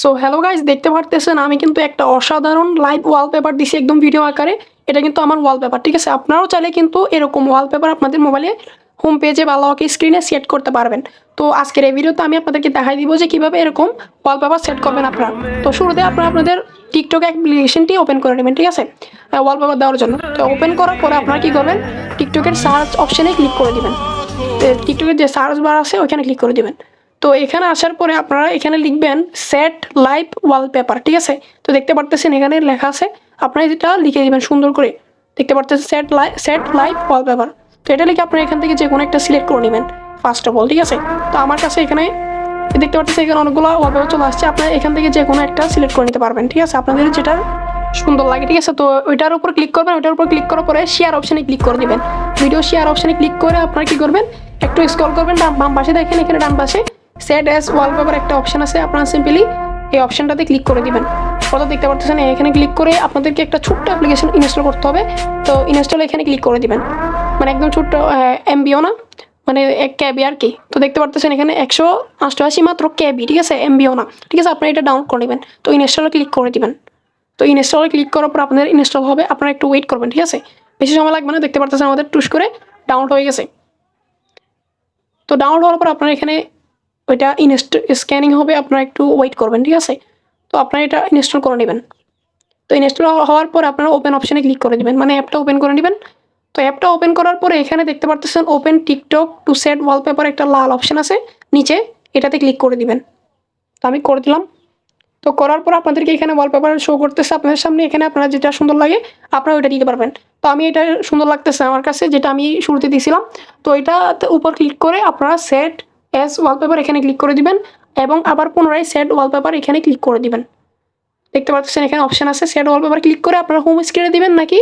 So hello guys দেখতে পারতেছেন, আমি কিন্তু একটা অসাধারণ লাইভ ওয়ালপেপার দিছি একদম ভিডিও আকারে। এটা কিন্তু আমার ওয়ালপেপার ঠিক আছে? আপনারাও চাইলে কিন্তু এরকম ওয়ালপেপার আপনাদের মোবাইলে হোম পেজে বা লক স্ক্রিনে সেট করতে পারবেন। তো, আজকের এই ভিডিওতে আমি আপনাদেরকে দেখাই দিব যে কীভাবে এরকম ওয়ালপেপার সেট করবেন আপনারা। তো, শুরুতে আপনারা আপনাদের টিকটক অ্যাপ্লিকেশনটি ওপেন করে নেবেন, ঠিক আছে? ওয়ালপেপার দেওয়ার জন্য। তো ওপেন করার পরে আপনারা কী করবেন? টিকটকের সার্চ অপশানে ক্লিক করে দিবেন। টিকটকের যে সার্চ বার আছে, ওইখানে ক্লিক করে দিবেন। তো এখানে আসার পরে আপনারা এখানে লিখবেন সেট লাইভ ওয়ালপেপার ঠিক আছে? তো দেখতে পারতেছেন এখানে লেখা আছে, আপনারা যেটা লিখে দিবেন সুন্দর করে। দেখতে পারতেছেন set live set live wallpaper তো এটা লিখে আপনারা এখান থেকে যে কোনো একটা সিলেক্ট করে নেবেন ফার্স্ট অফ অল ঠিক আছে? তো আমার কাছে এখানে দেখতে পাচ্ছেন এখানে অনেকগুলো ওয়ালপেপার চলে আসছে, আপনারা এখান থেকে যে কোনো একটা সিলেক্ট করে নিতে পারবেন, ঠিক আছে? আপনাদের যেটা সুন্দর লাগে, ঠিক আছে? তো ওইটার উপর ক্লিক করবেন, ওইটার উপর ক্লিক করার পরে শেয়ার অপশানে ক্লিক করে দেবেন। ভিডিও শেয়ার অপশানে ক্লিক করে আপনারা কি করবেন, একটু স্ক্রল করবেন বাম পাশে দেখেন, এখানে ডান পাশে সেট অ্যাস ওয়ালপেপার একটা অপশন আছে, আপনারা সিম্পলি এই অপশনটাতে ক্লিক করে দিবেন। কত দেখতে পারতেছেন? এখানে ক্লিক করে আপনাদেরকে একটা ছোট্ট অ্যাপ্লিকেশন ইনস্টল করতে হবে। তো ইনস্টল এখানে ক্লিক করে দিবেন। মানে একদম ছোট্ট এমবিও না? মানে এক ক্যাবি আর কি। তো দেখতে পারতেছেন এখানে একশো অষ্টআশি মাত্র ক্যাবি, ঠিক আছে? এমবিও না। ঠিক আছে? আপনারা এটা ডাউনলোড করে নেবেন। তো ইনস্টলে ক্লিক করে দিবেন। তো ইনস্টলে ক্লিক করার পর আপনাদের ইনস্টল হবে। আপনারা একটু ওয়েট করবেন, ঠিক আছে? বেশি সময় লাগবে না, দেখতে পারতেছেন আমাদের টুস করে ডাউনলোড হয়ে গেছে। তো ডাউনলোড হওয়ার পর আপনারা এখানে ওইটা ইনস্ট স্ক্যানিং হবে, আপনারা একটু ওয়েট করবেন, ঠিক আছে? তো আপনারা এটা ইনস্টল করে নেবেন। তো ইনস্টল হওয়ার পর আপনারা ওপেন অপশানে ক্লিক করে দেবেন মানে অ্যাপটা ওপেন করে নেবেন। তো অ্যাপটা ওপেন করার পরে এখানে দেখতে পারতেছেন open TikTok to set wallpaper একটা লাল অপশান আছে। নিচে এটাতে ক্লিক করে দিবেন। তো আমি করে দিলাম। তো করার পর আপনাদেরকে এখানে ওয়ালপেপার শো করতেছে। আপনাদের সামনে এখানে আপনারা যেটা সুন্দর লাগে, আপনারা ওইটা দিতে পারবেন। তো আমি এটা সুন্দর লাগতেছে আমার কাছে, যেটা আমি শুরুতে দিয়েছিলাম তো এটা উপর ক্লিক করে আপনারা সেট এস ওয়ালপেপার এখানে ক্লিক করে দিবেন এবং আবার পুনরায় সেট ওয়ালপেপার এখানে ক্লিক করে দিবেন। দেখতে পাচ্ছেন এখানে অপশান আছে সেট ওয়ালপেপার ক্লিক করে আপনারা হোম স্ক্রিনে দিবেন নাকি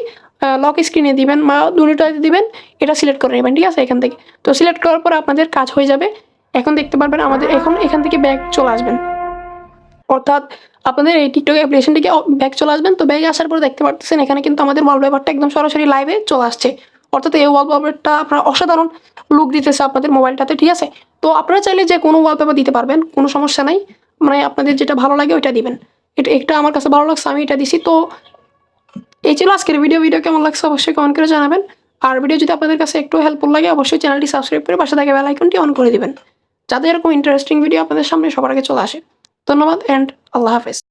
লক স্ক্রিনে দিবেন বা দুটোতে দিবেন, এটা সিলেক্ট করে নেবেন, ঠিক আছে, এখান থেকে। তো সিলেক্ট করার পর আপনাদের কাজ হয়ে যাবে। এখন দেখতে পারবেন আমাদের, এখন এখান থেকে ব্যাগ চলে আসবেন। অর্থাৎ আপনাদের এই টিকটক অ্যাপ্লিকেশন থেকে ব্যাগ চলে আসবেন। তো ব্যাগে আসার পর দেখতে পারতেছেন এখানে কিন্তু আমাদের ওয়ালপেপারটা একদম সরাসরি লাইভে চলে আসছে। অর্থাৎ এই ওয়ালপেপারটা আপনার অসাধারণ লুক দিতেছে আপনাদের মোবাইলটাতে ঠিক আছে? তো আপনারা চাইলে যে কোনো ওয়ালপেপার দিতে পারবেন, কোনো সমস্যা নাই। মানে আপনাদের যেটা ভালো লাগে ওইটা দিবেন। এটা, একটা আমার কাছে ভালো লাগছে, আমি এটা দিছি। তো এই ছিল আজকের ভিডিও ভিডিও কেমন লাগছে অবশ্যই কমেন্ট করে জানাবেন। আর ভিডিও যদি আপনাদের কাছে একটু হেল্পফুল লাগে, অবশ্যই চ্যানেলটি সাবস্ক্রাইব করে পাশে থাকে বেল আইকনটি অন করে দিবেন। যাতে এরকম ইন্টারেস্টিং ভিডিও আপনাদের সামনে সবার আগে চলে আসে। ধন্যবাদ অ্যান্ড আল্লাহ হাফেজ।